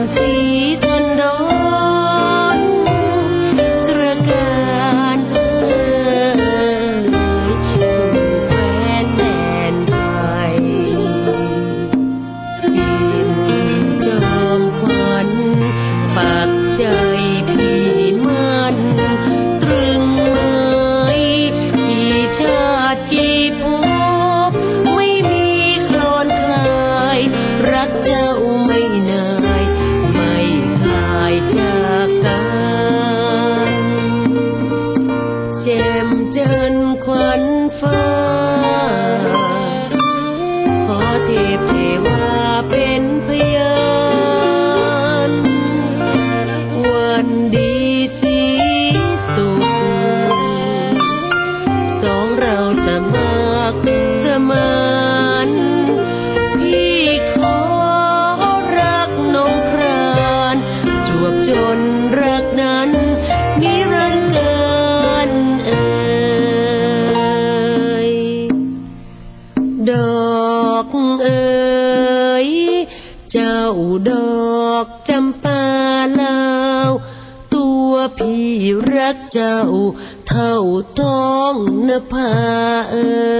conocí. แจ่มเจินขวัญฟ้า ขอเทพเทวาเป็นพยานวันดีสีสุขสองเราสมัครสมาน เอ๋ยเจ้าดอกจำปาลาว ตัวพี่รักเจ้า เท่าท้องนภาเอ๋ย